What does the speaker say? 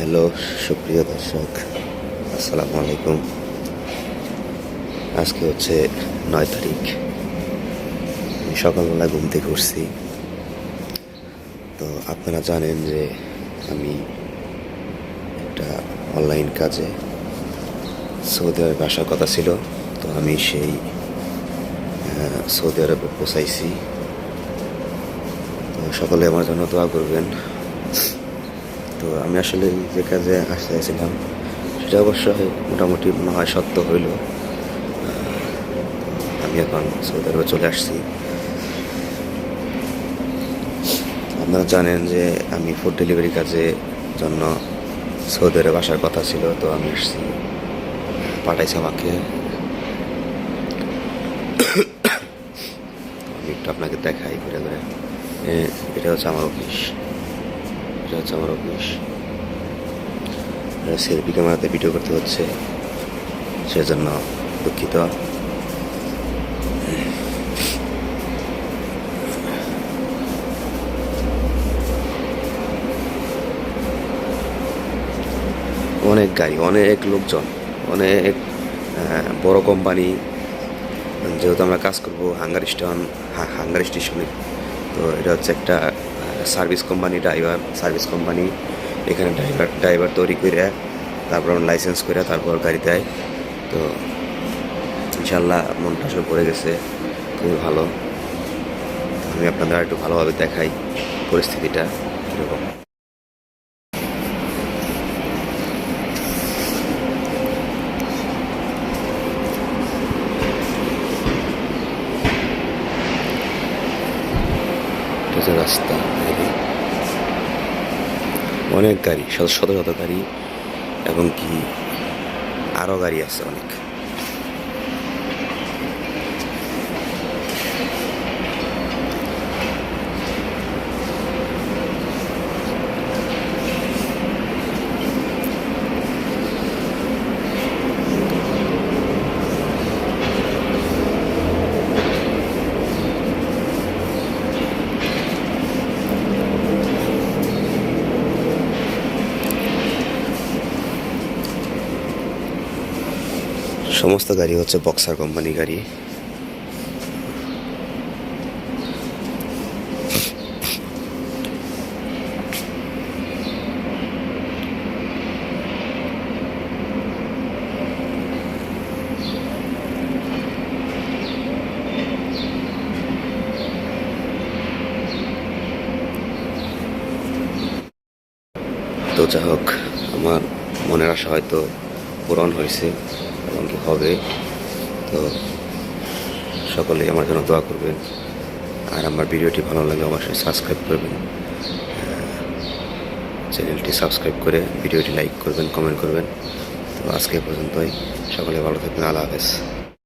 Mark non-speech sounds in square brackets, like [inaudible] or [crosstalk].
Hello সুপ্রিয় দর্শক, আসসালামু আলাইকুম। আজকে হচ্ছে নয় তারিখ। সকালবেলা ঘুম থেকে উঠছি। তো আপনারা জানেন যে আমি একটা অনলাইন কাজে সৌদি আরবে আসার কথা ছিল। তো আমি সেই সৌদি আরবে পৌঁছাইছি। তো সকলে আমার জন্য দোয়া করবেন। তো আমি আসলে যে কাজে আসতে চাইছিলাম। সেটা অবশ্যই মোটামুটি মনে হয় সত্য হইল। আমি এখন সৌদি আরবে চলে আসছি। আপনারা জানেন যে আমি ফুড ডেলিভারি কাজে জন্য সৌদি আরবে আসার কথা ছিল, তো আমি আসছি। পাঠাইছে আমাকে। [coughs] আমি একটু আপনাকে দেখাই ঘুরে ঘুরে। এটা হচ্ছে আমার অফিস। এটা হচ্ছে আমার অফিস সেলফি ক্যামেরাতে ভিডিও করতে হচ্ছে, সেজন্য দুঃখিত। অনেক গাড়ি, অনেক লোকজন, অনেক বড় কোম্পানি যেহেতু আমরা কাজ করব হাঙ্গার স্টেশন হাঙ্গার স্টেশনে তো এটা হচ্ছে একটা service company, driver, service company, এখানে ড্রাইভার ড্রাইভার তৈরি করে তারপর লাইসেন্স করে তারপর গাড়ি দেয়। তো ইনশাল্লাহ মনটা সব পড়ে গেছে, খুবই ভালো। আমি আপনাদের একটু ভালোভাবে দেখাই পরিস্থিতিটা এরকম হচ্ছে রাস্তা অনেক গাড়ি শত শত শত গাড়ি এবং কি আরও গাড়ি আছে অনেক। সমস্ত গাড়ি হচ্ছে বক্সার কোম্পানি গাড়ি। তো যাই হোক, আমার মনের আশা হয়তো পূরণ হয়েছে। এবং কি হবে। তো সকলেই আমার জন্য দোয়া করবেন। আর আমার ভিডিওটি ভালো লাগে অবশ্যই সাবস্ক্রাইব করবেন। চ্যানেলটি সাবস্ক্রাইব করে ভিডিওটি লাইক করবেন কমেন্ট করবেন। তো আজকে পর্যন্তই। সকলে ভালো থাকবেন। আল্লাহ হাফেজ।